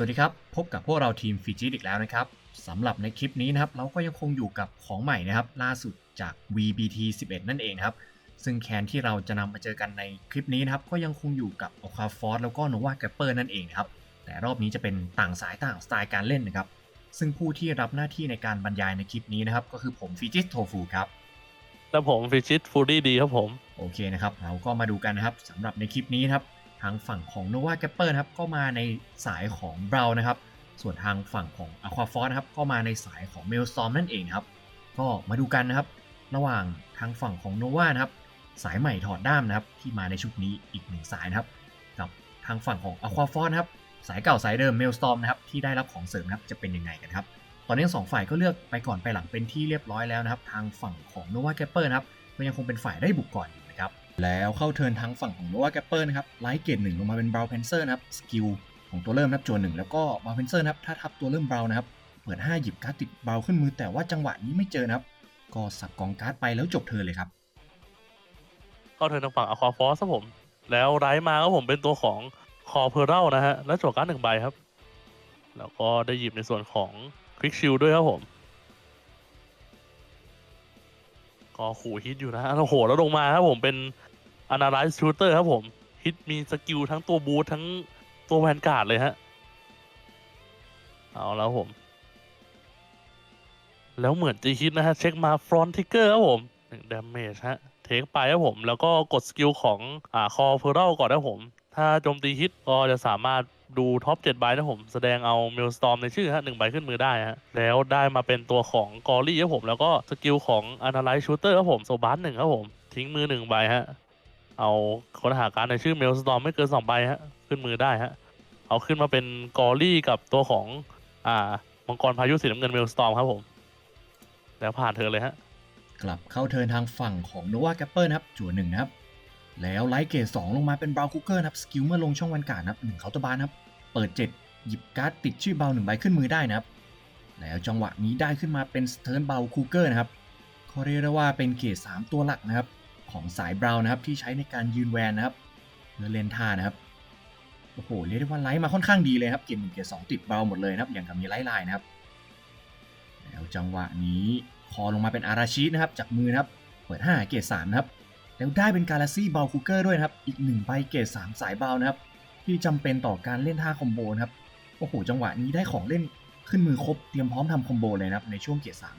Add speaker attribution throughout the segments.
Speaker 1: สวัสดีครับ พบกับพวกเราทีมฟิจิอีกแล้วนะครับสำหรับในคลิปนี้นะครับ เราก็ยังคงอยู่กับของใหม่นะครับ ล่าสุดจาก VBT 11 นั่นเองนะครับ ซึ่งแคนที่เราจะนำมาเจอกันในคลิปนี้นะครับ ก็ยังคงอยู่กับ o c a f o r c e แล้วก็ Nova g a p p e r นั่นเองนะครับ แต่รอบนี้จะเป็นต่างสายต่างสไตล์การเล่นนะครับ ซึ่งผู้ที่รับหน้าที่ในการบรรยายในคลิปนี้นะครับ ก็คือผมฟิจิโทฟูครับ
Speaker 2: แล้วผมฟิชิตฟูดี้ดีครับผม
Speaker 1: โอเคนะครับ เราก็มาดูกันนะครับสำหรับในคลิปนี้นะครับ ทางฝั่งของ Nova g a p p e r นะครับก็มาในสายของ b r o w นะครับ ส่วนทางฝั่งของ Aqua Force นะครับก็มาในสายของ Maelstrom นั่นเองครับ ก็มาดูกันนะครับ ระหว่างทางฝั่งของ Nova นะครับสายใหม่ถอดด้ามนะครับที่มาในชุดนี้อีกหนึ่งสายนะครับ กับทางฝั่งของ Aqua Force นะครับสายเก่าสายเดิม Maelstrom นะครับที่ได้รับของเสริมนะครับจะเป็นยังไงกันครับตอนนี้สองฝ่ายก็เลือกไปก่อนไปหลังเป็นที่เรียบร้อยแล้วนะครับ ทางฝั่งของ Nova g a p p e r นะครับก็ยังคงเป็นฝ่ายได้บุกก่อน แล้วเข้าเทิร์นทางฝั่งของ Nova g a p p e r นะครับไลท์เกตหนึ่งลงมาเป็น Brow Panzer นะครับสกิลของตัวเริ่มนับจวนหนึ่งแล้วก็ Brow Panzer นะครับถ้าทับตัวเริ่ม Brow นะครับเปิด 5 หยิบการ์ดติด Brow ขึ้นมือแต่ว่าจังหวะนี้ไม่เจอนะครับ ก็สับกองการ์ดไปแล้วจบเทิร์นเลยครับ
Speaker 2: เข้าเทิร์นทางฝั่งอควาฟอสครับผม แล้วไรมาครับผมเป็นตัวของคอเพอร์เรลนะฮะและจวการ์ดหนึ่งใบครับ แล้วก็ได้หยิบในส่วนของควิกชิลด้วยครับผมก็ขู่ฮิตอยู่นะฮะโอ้โหแล้วลงมาครับผมเป็น Analyze Shooter ครับผม ฮิตมีสกิลทั้งตัวบูททั้งตัวแวนการ์ดเลยฮะ เอาแล้วผม แล้วเหมือนจะฮิตนะฮะ เช็คมาฟรอนทิกเกอร์ครับผมหนึ่งดาเมจฮะ เทคไปครับผม แล้วก็กดสกิลของอ่าคอเพอร์เรลก่อนนะผม ถ้าโจมตีฮิตก็จะสามารถดูท็อป7ใบนะผม แสดงเอาเมลสตอมในชื่อฮะหนึ่งใบขึ้นมือได้ฮะ แล้วได้มาเป็นตัวของกอรี่ครับผม แล้วก็สกิลของ Analyze Shooter ครับผมโซบัสหนึ่งครับผม ทิ้งมือหนึ่งใบฮะ เอาค้นหาการดในชื่อเมลสตอมไม่เกินสองใบฮะ ขึ้นมือได้ฮะ เอาขึ้นมาเป็นกอรี่กับตัวของ อ่ามังกรพายุสีน้ำเงินเมลสตอมครับผม แล้วผ่านเธอเลยฮะ
Speaker 1: กลับเข้าเทินทางฝั่งของ Nova g a p p e r นะครับ จั่วหนึ่งนะครับ แล้วไลท์เกตสองลงมาเป็นบราวคุกเกอร์นะครับ สกิลเมื่อลงช่องวันการ์ดนะครับหนึ่งเคาน์เตอร์บาร์นะครับ เปิด7หยิบการ์ดติดชื่อเบาหนึ่งใบขึ้นมือได้นะครับ แล้วจังหวะนี้ได้ขึ้นมาเป็นสเทิร์นเบลคูเกอร์นะครับเขาเรียกได้ว่าเป็นเกรด3ตัวหลักนะครับ ของสายบราวน์นะครับที่ใช้ในการยืนแวนนะครับเพื่อเล่นท่านะครับโอ้โหเรียกได้ว่าไลท์มาค่อนข้างดีเลยครับเกรดหนึ่งเกรดสองติดเบาหมดเลยนะครับอย่างกับมีไลท์ไลน์นะครับแล้วจังหวะนี้คอลงมาเป็นอาราชินะครับจากมือนะครับเปิด 5 เกรด3นะครับแล้วได้เป็นกาแล็กซี่เบลคูเกอร์ด้วยนะครับอีก1ใบเกรด3สายเบานะครับที่จำเป็นต่อการเล่นท่าคอมโบนะครับโอ้โหจังหวะนี้ได้ของเล่นขึ้นมือครบเตรียมพร้อมทำคอมโบเลยนะครับในช่วงเกรดสาม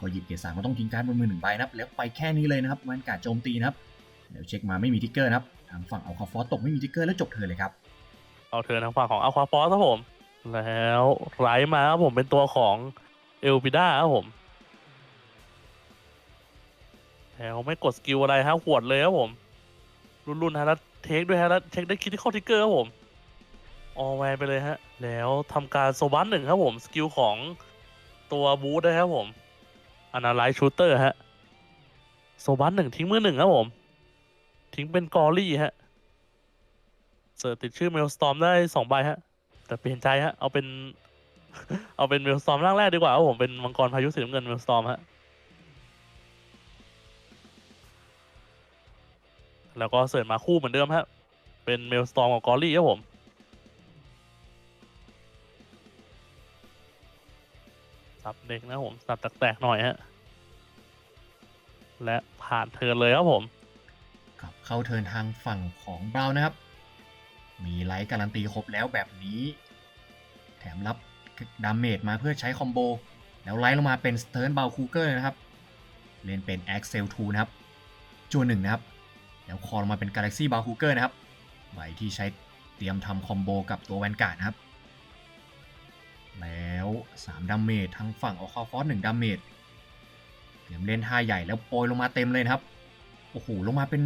Speaker 1: ก็หยิบเกรดสามก็ต้องทิ้งการดบนมือหนึ่งใบนะครับ แล้วไปแค่นี้เลยนะครับวันการดโจมตีนะครับเดี๋ยวเช็คมาไม่มีทิกเกอร์นะครับทางฝั่งเอาคาฟอสตกไม่มีทิกเกอร์แล้วจบเทิร์นเลยครับ
Speaker 2: เอาเธอทางฝั่งของเอาควาฟอสครับผม แล้วไรมาครับผมเป็นตัวของเอลปิด้าครับผมแล้วไม่กดสกิลอะไรฮะหวดเลยครับผม รุนๆฮะแล้วเทคด้วยฮะแล้วเช็คได้คิดที่เข้าทิกเกอร์ครับผมออแวนไปเลยฮะ แล้วทำการโซบันหนึ่งครับผม สกิลของตัวบูธนะครับผม อนาไลซ์ชูเตอร์ฮะ โซบันหนึ่งทิ้งมือหนึ่งครับผม ทิ้งเป็นกอรี่ฮะ เสิร์ชติดชื่อเมลสตอมได้สองใบฮะ แต่เปลี่ยนใจฮะ เอาเป็น เอาเป็นเมลสตอมร่างแรกดีกว่าครับผม เป็นมังกรพายุสีน้ำเงินเมลสตอมฮะ แล้วก็เสิร์ชมาคู่เหมือนเดิมฮะ เป็นเมลสตอมกับกอรี่ครับผม สับเด็กนะผม สับแตกๆหน่อยฮะ และผ่านเทินเลยครับผม
Speaker 1: กับเข้าเทินทางฝั่งของเบรานะครับ มีไลท์การันตีครบแล้วแบบนี้ แถมรับดาเมจมาเพื่อใช้คอมโบ แล้วไลท์ลงมาเป็นสเทิร์นเบลคูเกอร์นะครับ เล่นเป็น a x e l 2นะครับจัวหนึ่งนะครับ แล้วคอลงมาเป็น Galaxy b a l c o o k e r นะครับใบที่ใช้เตรียมทำคอมโบกับตัวแวนการ์ดนะครับ 3ดาเมจทางฝั่งออคาฟอส1ดาเมจเตรียมเล่นท่าใหญ่แล้วโปรยลงมาเต็มเลยนะครับ โอ้โห ลงมาเป็น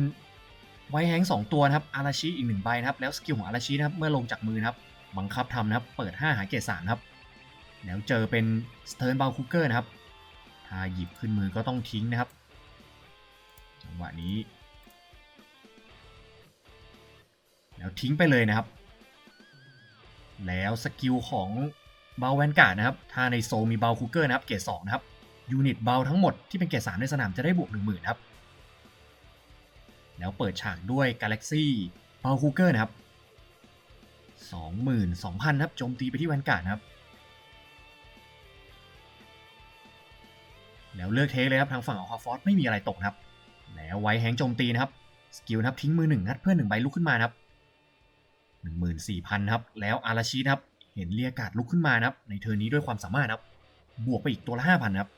Speaker 1: ไวแฮงสองตัวนะครับอาราชิอีกหนึ่งใบนะครับ แล้วสกิลของอาราชินะครับ เมื่อลงจากมือนะครับ บังคับทำนะครับ เปิด 5 หาเกรดสามนครับ แล้วเจอเป็นสเทิร์นบ l ลคูเกอร์นะครับ ถ้าหยิบขึ้นมือก็ต้องทิ้งนะครับ จังหวะนี้ แล้วทิ้งไปเลยนะครับ แล้วสกิลของ เบลแวนการ์ดนะครับ ถ้าในโซมีเบลคูเกอร์นะครับ เกรดสองนะครับ ยูนิตเบลทั้งหมดที่เป็นเกรดสามในสนามจะได้บวกหนึ่งหมื่นครับ แล้วเปิดฉากด้วย Galaxy b a l c o o k e r นะครับสองหมื่นสองพันครับ โจมตีไปที่แวนการ์ดนะครับ แล้วเลือกเทคเลยครับ ทางฝั่งของคอฟอสไม่มีอะไรตกนะครับ แล้วไวแฮงโจมตีนะครับ สกิลนะครับทิ้งมือหนึ่งงัดเพื่อนหนึ่งใบลุกขึ้นมานะครับหนึ่งหมื่นสี่พันครับ แล้วอาราชินะครับ เห็นเรียกกาดลุกขึ้นมานะครับ ในเทอร์นี้ด้วยความสามารถนะครับ บวกไปอีกตัวละห้าพันครับ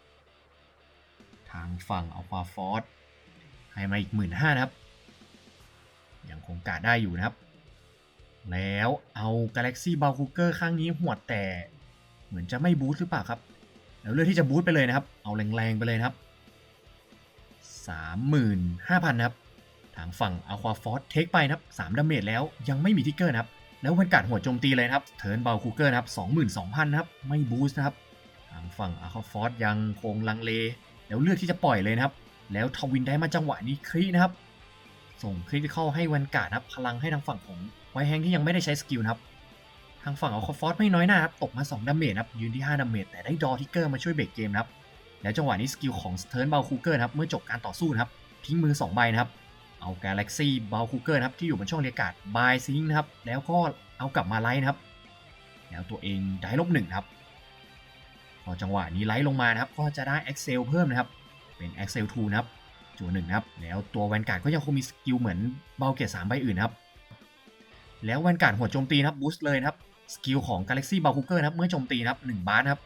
Speaker 1: ทางฝั่งอัลฟาฟอสให้มาอีกหมื่นห้านะครับ ยังคงกาดได้อยู่นะครับ แล้วเอา Galaxy b a l c o o k e r ข้างนี้หวดแต่ เหมือนจะไม่บูสต์หรือเปล่าครับ แล้วเลือกที่จะบูสต์ไปเลยนะครับ เอาแรงๆไปเลยนะครับ35,000 นะครับ ทางฝั่ง Aqua Force เทคไปนะครับ3ดาเมจแล้วยังไม่มีทิกเกอร์นะครับ แล้ววันกาดหัวโจมตีเลยครับเทิร์นเบลคูเกอร์นะครับ22,000นะครับไม่บูสต์นะครับทางฝั่ง Aqua Force ยังคงลังเล แล้วเลือกที่จะปล่อยเลยนะครับ แล้วทวินได้มาจังหวะนี้ครีนะครับ ส่งคริติคอลให้วันกาดนะครับพลังให้ทางฝั่งของไวแฮงที่ยังไม่ได้ใช้สกิลนะครับทางฝั่งองคอฟอสไม่น้อยหน้าครับตกมา2ดาเมจนะครับยืนที่5ดาเมจแต่ได้ดอทิกเกอร์มาช่วยเบรกเกมนะครับแล้วจังหวะนี้สกิลของเทิร์นเบลคูเกอร์ครับเมื่อจบการต่อสู้นะครับทิ้งมือ 2 ใบนะครับ เอา Galaxy b a l c o o k e r นะครับที่อยู่บนช่องเรียกการ์ดบายซิงนะครับแล้วก็เอากลับมาไลท์นะครับ แล้วตัวเองได้ลบหนึ่งครับ พอจังหวะนี้ไลท์ลงมานะครับ ก็จะได้ Excel เพิ่มนะครับ เป็น Excel 2นะครับจัวหนึ่งนะครับ แล้วตัวแวนการ์ดก็ยังคงมีสกิลเหมือนเบลเกตสามใบอื่นครับ แล้วแวนการ์ดหัวโจมตีนะครับบูสต์เลยครับสกิลของ Galaxy b a l c o o k e r นะครับเมื่อโจมตีนะครับ1บาร์นะครับ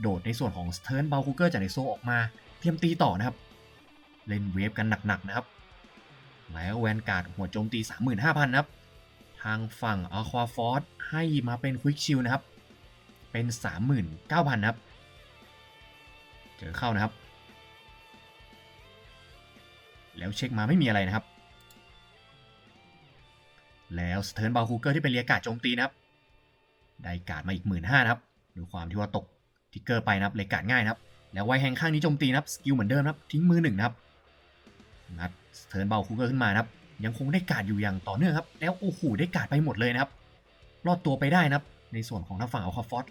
Speaker 1: โดดในส่วนของ s t u r n b a l c o o k e r จากในโซออกมาเตรียมตีต่อนะครับ เล่นเวฟกันหนักๆนะครับ แล้วแวนการ์ดหัวโจมตี 35,000นครับ ทางฝั่ง Aqua Force ให้มาเป็น Quick Shield นะครับ เป็น 39,000นะครับ เจอเข้านะครับ แล้วเช็คมาไม่มีอะไรนะครับ แล้วสเทิร์นบาคูเกอร์ที่เป็นเรียการ์ดโจมตีนะครับ ได้การ์ดมาอีกหมื่นห้านะครับด้วยความที่ว่าตกทิกเกอร์ไปนะครับเลยการ์ดง่ายนะครับ แล้วไวแฮงข้างนี้โจมตีนะครับสกิลเหมือนเดิมนะครับทิ้งมือหนึ่งนะครับ งัดเทิร์นเบาคูเกอร์ขึ้นมานะครับ ยังคงได้การ์ดอยู่อย่างต่อเนื่องครับ แล้วโอ้โหได้การ์ดไปหมดเลยนะครับ รอดตัวไปได้นะครับ ในส่วนของทางฝั่งอัลคาฟอส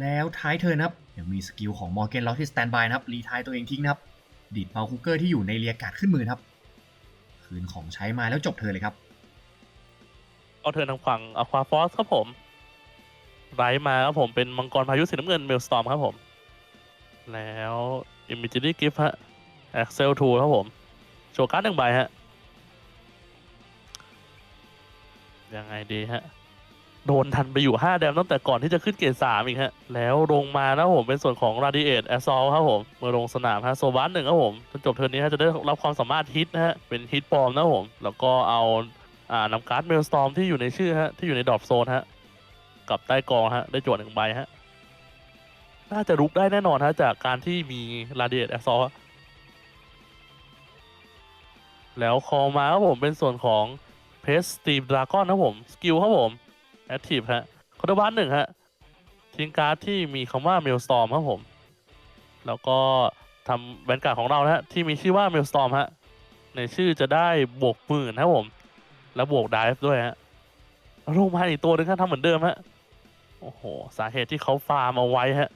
Speaker 1: แล้วท้ายเทิร์นครับยังมีสกิลของมอร์เกนล็อกที่สแตนบายนะครับรีทายตัวเองทิ้งนะครับ ดีดเบาคูเกอร์ที่อยู่ในเรียกการ์ดขึ้นมือครับ คืนของใช้มาแล้วจบเธอเลยครับ
Speaker 2: เอาเทิร์นทางฝั่งอควาฟอสครับผมไลท์มาครับผมเป็นมังกรพายุสีน้ำเงินเมลสตอมครับผม แล้วอิมมิจิลี่กิฟฮะแอ็กเซลทูครับผม โชว์การ์ดหนึ่งใบฮะ ยังไงดีฮะ โดนทันไปอยู่ 5 แดมตั้งแต่ก่อนที่จะขึ้นเกรด3อีกฮะ แล้วลงมาแล้วผมเป็นส่วนของ Radiate Assault ครับผมเมื่อลงสนามฮะโซบัสหนึ่งครับผมจนจบเทิร์นนี้ฮะจะได้รับความสามารถฮิตนะฮะ เป็นฮิตปลอมนะผม แล้วก็เอาอ่านำการ์ดเมลสตอมที่อยู่ในชื่อฮะที่อยู่ในดรอปโซนฮะกับใต้กองฮะได้จวดหนึ่งใบฮะ น่าจะรุกได้แน่นอนฮะจากการที่มี Radiate Assault ฮะแแล้วคอมาครับผมเป็นส่วนของเพสตีฟดราก้อนครับผม สกิลครับผม แอคทีฟฮะคอร์ดบันหนึ่งฮะทิ้งการ์ดที่มีคำว่าเมลสตอมครับผม แล้วก็ทำแวนการ์ดของเรานะฮะที่มีชื่อว่าเมลสตอมฮะในชื่อจะได้บวกหมื่นครับผม แล้วบวกไดฟ์ด้วยฮะแล้วลงมาอีกตัวหนึงครับทำเหมือนเดิมฮะโอ้โห สาเหตุที่เขาฟาร์มเอาไว้ฮะ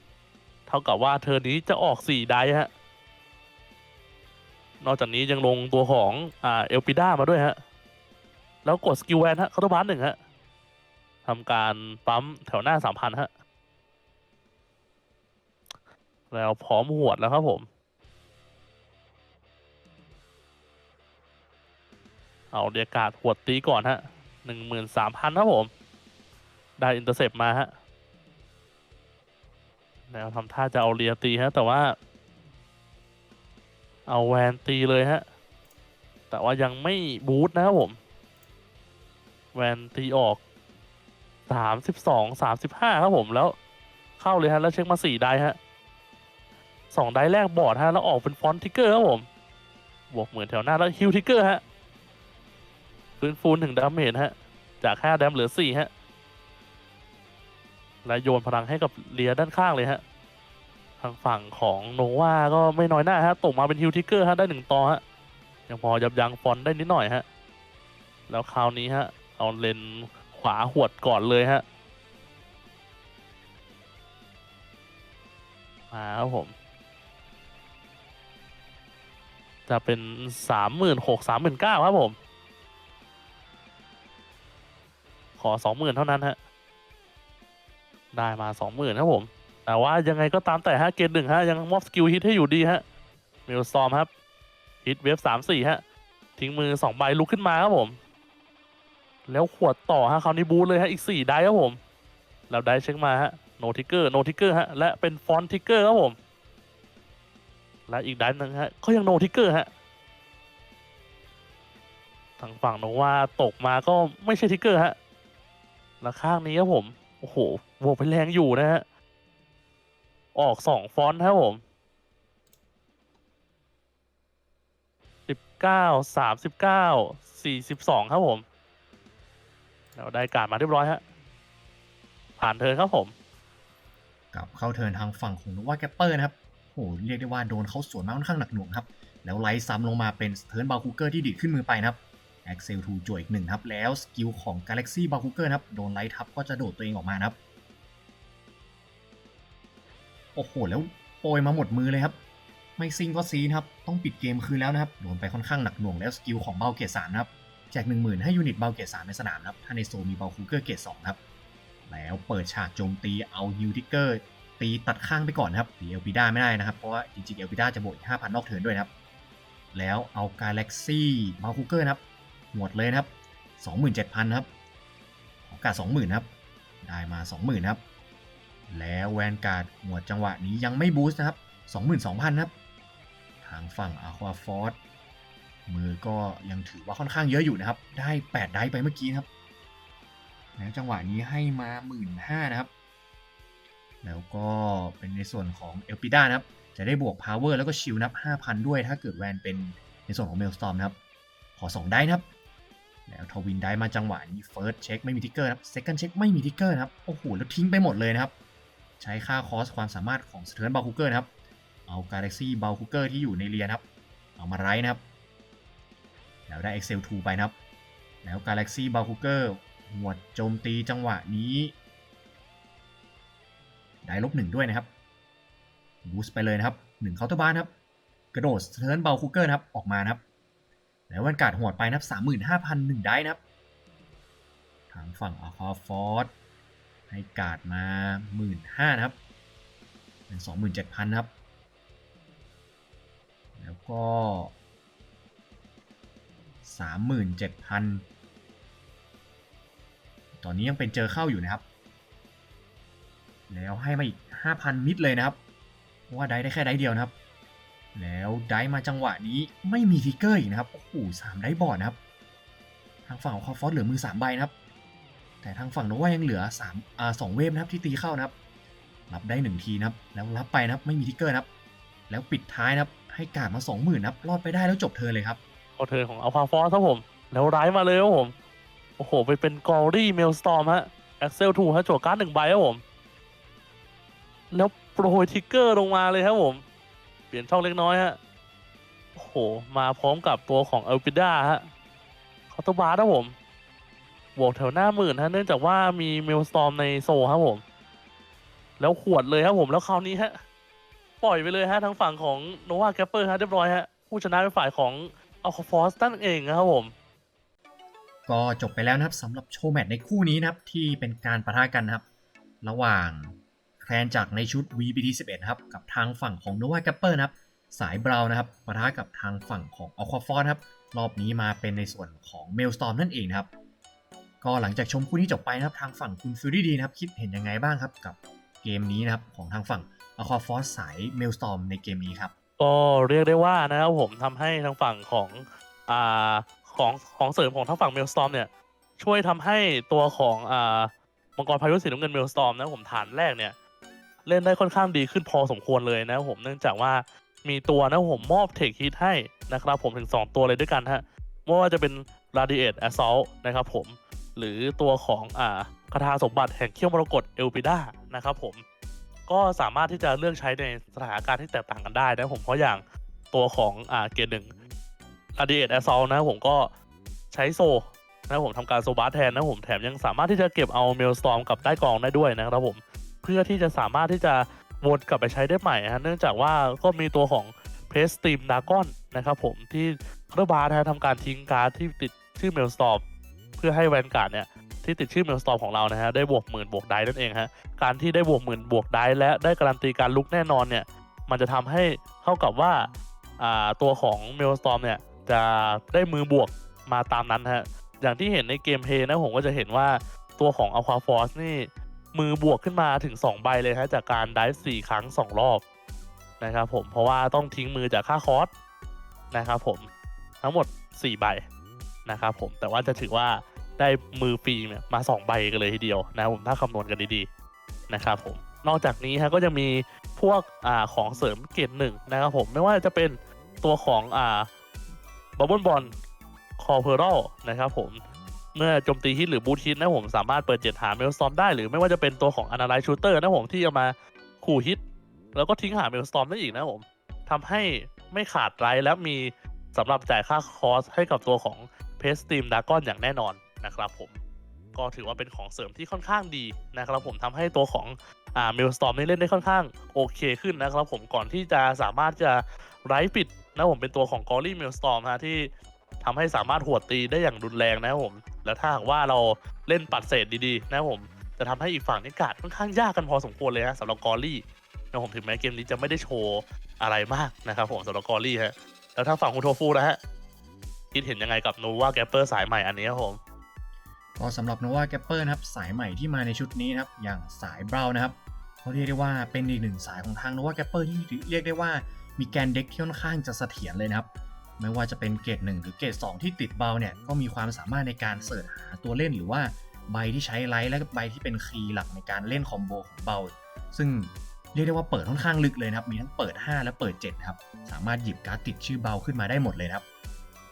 Speaker 2: เท่ากับว่าเทอร์นี้จะออกสี่ไดฟ์ฮะ นอกจากนี้ยังลงตัวของอ่าเอลปิด้ามาด้วยฮะ แล้วกดสกิลแวนฮะคาร์ดบันหนึ่งฮะทำการปั๊มแถวหน้าสามพันฮะ แล้วพร้อมหวดแล้วครับผมเอาเดียกาศหวดตีก่อนฮะหนึ่งหมื่นสามพันครับผม ได้อินเตอร์เซปมาฮะ แล้วทำท่าจะเอาเรียตีฮะ แต่ว่า เอาแวนตีเลยฮะ แต่ว่ายังไม่บูทนะครับผม แวนตีออกสามสิบสองสามสิบห้าครับผมแล้วเข้าเลยฮะ แล้วเช็คมาสี่ได้ฮะสองได้แรกบอร์ดฮะ แล้วออกเป็นฟอนต์ทิกเกอร์ครับผม บวกเหมือนแถวหน้าแล้วฮิวทิกเกอร์ฮะฟื้นฟูหนึ่งดาเมจฮะ จากห้าดามเหลือสี่ฮะ และโยนพลังให้กับเลียด้านข้างเลยฮะางฝั่งของโนวาก็ไม่น้อยหน้าฮะตกมาเป็นฮิวทิกเกอร์ฮะได้หนึ่งต่อฮะยังพอยับยั้งฟอนได้นิดหน่อยฮะ แล้วคราวนี้ฮะ เอาเลนขวาหวดก่อนเลยฮะ มาครับผม จะเป็นสามหมื่นหกสามหมื่นเก้าครับผมคอสองหมื่นเท่านั้นฮะ ได้มาสองหมื่นครับผม แต่ว่ายังไงก็ตามแต่ฮะเกณฑ์หนึ่งฮะ ยังมอบสกิลฮิตให้อยู่ดีฮะเมลสตอมครับ ฮิตเวฟสามสี่ฮะ ทิ้งมือสองใบลุกขึ้นมาครับผม แล้วขวดต่อฮะคราวนี้บูเลยฮะ อีกสี่ได้ครับผม แล้วได้เช็คมาฮะโนทิกเกอร์โนทิกเกอร์ฮะ และเป็นฟอนทิกเกอร์ครับผม และอีกด้านหนึ่งฮะก็ยังโนทิกเกอร์ฮะทางฝั่งโนว่าตกมาก็ไม่ใช่ทิกเกอร์ฮะแล้วข้างนี้ครับผม โอ้โหบวกไปแรงอยู่นะฮะ ออกสองฟอนต์ครับผมสิบเก้าสามสิบเก้าสี่สิบสองครับผม เราได้การมาเรียบร้อยฮะผ่านเทินครับผม
Speaker 1: กลับเข้าเทินทางฝั่งของนว่าแกปเปอร์นะครับโหเรียกได้ว่าโดนเขาสวนมาค่อนข้างหนักหน่วงครับ แล้วไล่ซ้ำลงมาเป็นเทิร์นบาคูเกอร์ที่ดีดขึ้นมือไปนะครับแอ x เซลทูจวอีกหนึ่งครับ แล้วสกิลของ Galaxy b a k u g e r นะครับ โดนไล่ทับก็จะโดดตัวเองออกมานะครับ โอ้โห แล้วโปรยมาหมดมือเลยครับ ไม่ซิงก็ซีนะครับ ต้องปิดเกมคืนแล้วนะครับ โดนไปค่อนข้างหนักหน่วงแล้วสกิลของเบลเกตสามนะครับ แจกหนึ่งหมื่นให้ยูนิตเบลเกตสามในสนามครับ ถ้าในโซมีเบลคูเกอร์เกตสองครับ แล้วเปิดฉากโจมตีเอาฮิวทิกเกอร์ตีตัดข้างไปก่อนครับตีเอลปิด้าไม่ได้นะครับ เพราะว่าจริงๆเอลปิด้าจะบวกอีก5,000นอกเทิร์นด้วยครับ แล้วเอากาแล็กซี่มาคูเกอร์ครับ หมดเลยนะครับ27,000ครับ โอกาส20,000ครับ ได้มา20,000ครับ แล้วแวนการ์ดหมวจังหวะนี้ยังไม่บูสต์นะครับ 22,000 ครับ ทางฝั่งอ q ควาฟอร์มือก็ยังถือว่าค่อนข้างเยอะอยู่นะครับ ได้ 8 ไดฟ์ไปเมื่อกี้ครับ แล้วจังหวะนี้ให้มา 15,000นะครับ แล้วก็เป็นในส่วนของเอลปิด้านะครับ จะได้บวก Power แล้วก็ชิลนับ 5,000 ด้วย ถ้าเกิดแวนเป็นในส่วนของเมลสตอมนะครับ ขอ 2 ได้นะครับ แล้วทวินได้มาจังหวะนี้ First เช็คไม่มีทิกเกอร์ครับ Second เช็คไม่มีทิกเกอร์นะครับ โอ้โห แล้วทิ้งไปหมดเลยนะครับ ใช้ค่าคอสความสามารถของสเทิร์นบาคูเกอร์นะครับ เอา Galaxy b a l k u g e r ที่อยู่ในเรียนะครับ เอามาไรนะครับ แล้วได้ Excel 2 ไปนะครับ แล้ว Galaxy b a l k u g e r หมวดโจมตีจังหวะนี้ ได้ลบหนึ่งด้วยนะครับบูสต์ไปเลยนะครับหนึ่งเคาน์เตอร์บาร์นครับ กระโดดเทิร์นเบลคูเกอร์นะครับออกมานะครับ แล้ววันการ์ดหวดไปนะครับสามหมื่นห้าพันหนึ่งได้นะครับ ทางฝั่งอาคาฟอร์ด ให้การ์ดมาหมื่นห้านะครับเป็นสองหมื่นเจ็ดพันครับ แล้วก็สามหมื่นเจ็ดพันตอนนี้ยังเป็นเจอเข้าอยู่นะครับ แล้วให้มาอีก5,000มิดเลยนะครับเพราะว่าได้ได้แค่ได้เดียวนะครับ แล้วได้มาจังหวะนี้ไม่มีทิกเกอร์อีกนะครับ โอ้โหสามได้บอร์ดนะครับ ทางฝั่งของคอฟอสเหลือมือ3ใบนะครับ แต่ทางฝั่งโนวายังเหลือ3อ่าสองเวฟนะครับที่ตีเข้านะครับ รับได้ 1 ทีนะครับ แล้วรับไปนะครับไม่มีทิกเกอร์นะครับ แล้วปิดท้ายนะครับ ให้การ์ดมา 20,000นะครับรอดไปได้แล้วจบเธอเลยครับ
Speaker 2: เอาเทิร์นของอัลฟาฟอร์ครับผม แล้วร้ายมาเลยครับผม โอ้โห ไปเป็นกอรี่เมลสตอมฮะแอ็กเซลทูฮะโจทย์การ์ดหนึ่งใบครับผม แล้วโปรยทิกเกอร์ลงมาเลยครับผม เปลี่ยนช่องเล็กน้อยฮะโอ้โห มาพร้อมกับตัวของเอลปิด้าฮะคาร์ตบาร์ครับผม บวกแถวหน้าหมื่นฮะเนื่องจากว่ามีเมลสตอมในโซครับผม แล้วขวดเลยครับผมแล้วคราวนี้ฮะ ปล่อยไปเลยฮะทางฝั่งของโนวาแกปเปอร์ฮะเรียบร้อยฮะ ผู้ชนะเป็นฝ่ายของอัลคาฟอสตั้นเองนะครับผม
Speaker 1: ก็จบไปแล้วนะครับสำหรับโชว์แมตช์ในคู่นี้นะครับ ที่เป็นการประทะกันนะครับ ระหว่างแคลนจากในชุด VBT 11ครับกับทางฝั่งของ Nova g a p p e r นะครับ สายบราวน์นะครับประทะกับทางฝั่งของ a q u a f o r ครับรอบนี้มาเป็นในส่วนของ Maelstrom นั่นเองครับ ก็หลังจากชมคู่นี้จบไปนะครับทางฝั่งคุณฟิลลี่ดีนะครับคิดเห็นยังไงบ้างครับกับเกมนี้นะครับของทางฝั่ง a q u a f o r สาย Maelstrom ในเกมนี้ครับ
Speaker 2: ก็เรียกได้ว่านะครับผมทำให้ทางฝั่งของอ่าของของเสริมของทางฝั่งเมลสตอมเนี่ยช่วยทำให้ตัวของอ่ามังกรพายุสีน้ำเงินเมลสตอมนะครับผมฐานแรกเนี่ยเล่นได้ค่อนข้างดีขึ้นพอสมควรเลยนะครับผมเนื่องจากว่ามีตัวนะครับผมมอบเทคฮิตให้นะครับผมถึง 2 ตัวเลยด้วยกันฮะไม่ว่าจะเป็น Radiate Assault นะครับผม หรือตัวของอ่าคาถาสมบัติแห่งเขี้ยวมรกตเอลปิด้านะครับผมก็สามารถที่จะเลือกใช้ในสถานการณ์ที่แตกต่างกันได้นะผมเพราะอย่างตัวของอ่าเกณฑ์หนึ่ง Radiate Assault นะผมก็ใช้โซนะผมทำการโซบาร์แทนนะผมแถมยังสามารถที่จะเก็บเอาเมลสตอมกับใต้กองได้ด้วยนะครับผมเพื่อที่จะสามารถที่จะวนกลับไปใช้ได้ใหม่ฮะเนื่องจากว่าก็มีตัวของเพสตีมดากอนนะครับผมที่เคาร์บาร์นทำการทิ้งการ์ดที่ติดชื่อเมลสตอม พื่อให้แวนการ์ดเนี่ยที่ติดชื่อเมลสตอมของเรานะฮะได้บวกหมื่นบวกได้นั่นเองฮะการที่ได้บวกหมื่นบวกได้และได้การันตีการลุกแน่นอนเนี่ยมันจะทำให้เท่ากับว่าอ่าตัวของเมลสตอมเนี่ยจะได้มือบวกมาตามนั้นฮะอย่างที่เห็นในเกมเพย์นะผมก็จะเห็นว่าตัวของ Aqua Force นี่มือบวกขึ้นมาถึง 2 ใบเลยฮะจากการได้สี่ครั้ง 2 รอบนะครับผมเพราะว่าต้องทิ้งมือจากค่าคอร์สนะครับผมทั้งหมด 4 ใบนะครับผมแต่ว่าจะถือว่า ได้มือฟรีเนี่ยมา 2 ใบกันเลยทีเดียวนะผมถ้าคำนวณกันดีๆนะครับผมนอกจากนี้ฮะก็จะมีพวกอ่าของเสริมเกรดหนึ่งนะครับผมไม่ว่าจะเป็นตัวของอ่าบับเบิลบอลคอเพอร์นะครับผมเมื่อโจมตีฮิตหรือบูทฮิตนะผมสามารถเปิดเจ็ดหาเมลสตอมได้หรือไม่ว่าจะเป็นตัวของ Analyze Shooter นะผมที่จะมาขู่ฮิต แล้วก็ทิ้งหาเมลสตอมได้อีกนะผมทำให้ไม่ขาดไรและมีสำหรับจ่ายค่าคอสให้กับตัวของเพสตีมดากอนอย่างแน่นอน นะครับผมก็ถือว่าเป็นของเสริมที่ค่อนข้างดีนะครับผมทำให้ตัวของอ่าเมลสตอมนี่เล่นได้ค่อนข้างโอเคขึ้นนะครับผมก่อนที่จะสามารถจะไร้ปิดนะผมเป็นตัวของกอรี่เมลสตอมฮะที่ทำให้สามารถหัวตีได้อย่างรุนแรงนะครับผม แล้วถ้าหากว่าเราเล่นปัดเศษดีๆนะครับผมจะทำให้อีกฝั่งนี่กาดค่อนข้างยากกันพอสมควรเลยฮะสำหรับกอรี่นะผมถึงแม้เกมนี้จะไม่ได้โชว์อะไรมากนะครับผมสำหรับกอรี่ฮะแล้วทางฝั่งคุณโทฟูนะฮะคิดเห็นยังไงกับโนวาแกปเปอร์สายใหม่อันนี้ครับผม
Speaker 1: ก็สำหรับ Nova g a p p e r นะครับสายใหม่ที่มาในชุดนี้นะครับอย่างสายเบรานะครับเขาเรียกได้ว่าเป็นอีกหนึ่งสายของทาง Nova g a p p e r ที่เรียกได้ว่ามีแกนเด็กที่ค่อนข้างจะเสถียรเลยนะครับไม่ว่าจะเป็นเกรด1หรือเกรด2ที่ติดเบาเนี่ยก็มีความสามารถในการเสิร์ชหาตัวเล่นหรือว่าใบที่ใช้ไลท์และใบที่เป็นคีย์หลักในการเล่นคอมโบของเบา ซึ่งเรียกได้ว่าเปิดค่อนข้างลึกเลยนะครับ มีทั้งเปิด 5 และเปิด7ครับ สามารถหยิบการ์ดติดชื่อเบาขึ้นมาได้หมดเลยครับ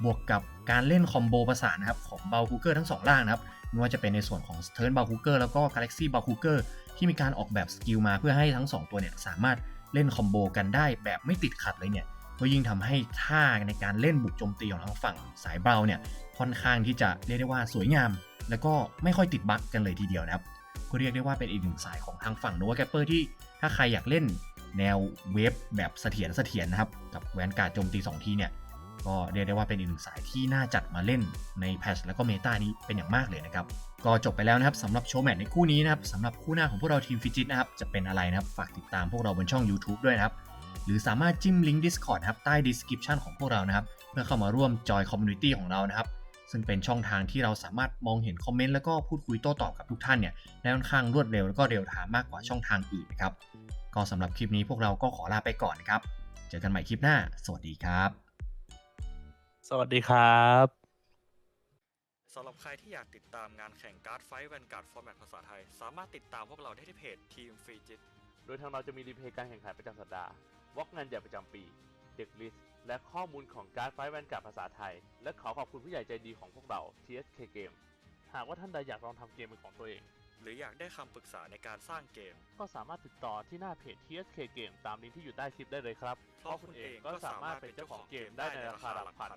Speaker 1: บวกกับการเล่นคอมโบประสานนะครับของเบลคูเกอร์ทั้งสองล่างนะครับไม่ว่าจะเป็นในส่วนของ s t u r n เบลคูเกอร์แล้วก็ Galaxy เบลคูเกอร์ที่มีการออกแบบสกิลมาเพื่อให้ทั้ง 2 ตัวเนี่ยสามารถเล่นคอมโบกันได้แบบไม่ติดขัดเลยเนี่ยก็ยิ่งทำให้ท่าในการเล่นบุกโจมตีของทางฝั่งสายเบลเนี่ยค่อนข้างที่จะเรียกได้ว่าสวยงาม แล้วก็ไม่ค่อยติดบั๊กกันเลยทีเดียวนะครับก็เรียกได้ว่าเป็นอีกหนึ่งสายของทางฝั่งโนวาแกปเปอร์ที่ถ้าใครอยากเล่นแนวเวฟแบบเสถียรเสถียรนะครับกับแวนการ์ดโจมตีสองทีเนี่ย ก็เรียกได้ว่าเป็นอีกหนึ่งสายที่น่าจัดมาเล่นในแพชแล้วก็เมตานี้เป็นอย่างมากเลยนะครับ ก็จบไปแล้วนะครับสำหรับโชว์แมตช์ในคู่นี้นะครับสำหรับคู่หน้าของพวกเราทีมฟิจิตนะครับจะเป็นอะไรนะครับฝากติดตามพวกเราบนช่อง YouTube ด้วยนะครับหรือสามารถจิ้มลิงก์ Discord นะครับใต้ description ของพวกเรานะครับเพื่อเข้ามาร่วมจอยคอมมูนิตี้ของเรานะครับซึ่งเป็นช่องทางที่เราสามารถมองเห็นคอมเมนต์แล้วก็พูดคุยโต้ตอบกับทุกท่านเนี่ยได้ค่อนข้างรวดเร็วแล้วก็เร็วทามมากกว่าช่องทางอื่นนะครับก็สำหรับคลิปนี้พวกเราก็ขอลาไปก่อนนะครับเจอกันใหม่คลิปหน้า สวัสดีครับ
Speaker 2: สวัสดีครับ
Speaker 3: สำหรับใครที่อยากติดตามงานแข่งการ์ดไฟท์แวนการ์ดฟอร์แมตภาษาไทย สามารถติดตามพวกเราได้ที่เพจทีมฟรีจิต
Speaker 2: โดยทางเราจะมีรีเพย์การแข่งขันประจำสัปดาห์วอกงานใหญ่ประจำปี เด็กลิสต์และข้อมูลของการ์ดไฟท์แวนการ์ดภาษาไทย และขอขอบคุณผู้ใหญ่ใจดีของพวกเรา TSK Game หากว่าท่านใดอยากลองทำเกมเป็นของตัวเอง
Speaker 3: หรืออยากได้คำปรึกษาในการสร้างเกม
Speaker 2: ก็สามารถติดต่อที่หน้าเพจ TSK Game ตามลิงก์ที่อยู่ใต้คลิปได้เลยครับ
Speaker 3: เพราะคุณเองก็สามารถเป็นเจ้าของเกมได้ในราคาหลักพัน